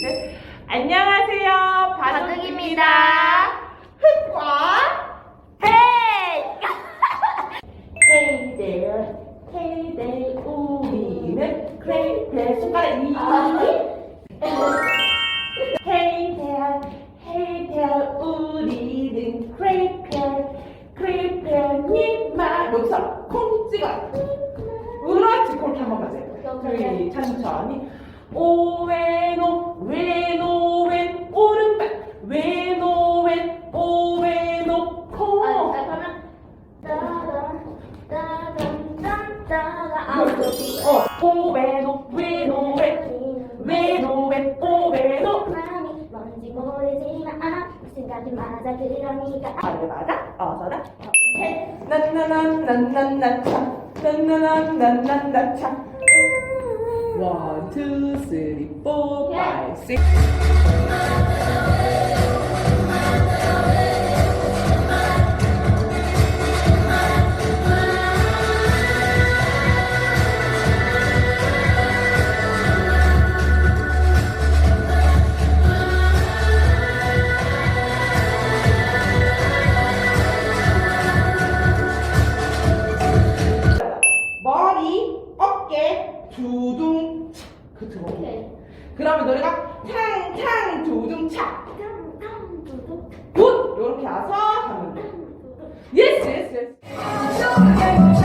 셋. 안녕하세요. 바둑입니다. 흑과 헤이! 헤이 there, 헤이 there, 우리는 크레이트 손가락 이. 헤이 there, 헤이 there, 우리는 크레이트, 크레이트 님만 여기서 콩 찍어. 그렇지, 그렇게 한번 가세요. 저희 천천히. 오왼오, 왼오, 왼, 오른발, 왼오, 왼, 오왼오, 콩. 어, 외노, 외, 오베노. 뭔지 모르지만 아 생각이 맞아 그러니까. 어서다. 난나난난난난 참. One, two, three, four, five, six. 그쵸? 그러면 노래가 탕탕 두둥 착. 굿! 이렇게 와서 하면 돼. 예스, 예스, 예스.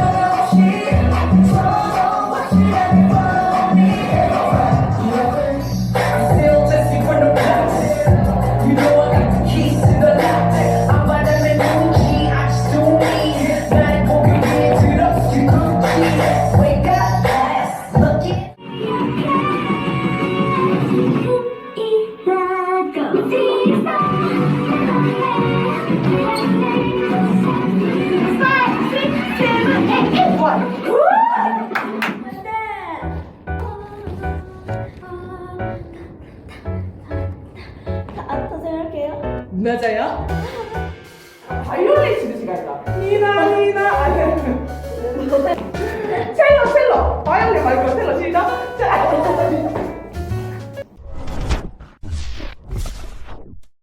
맞아요. 바이올린 치는 시간이다. 니나, 니나, 아니.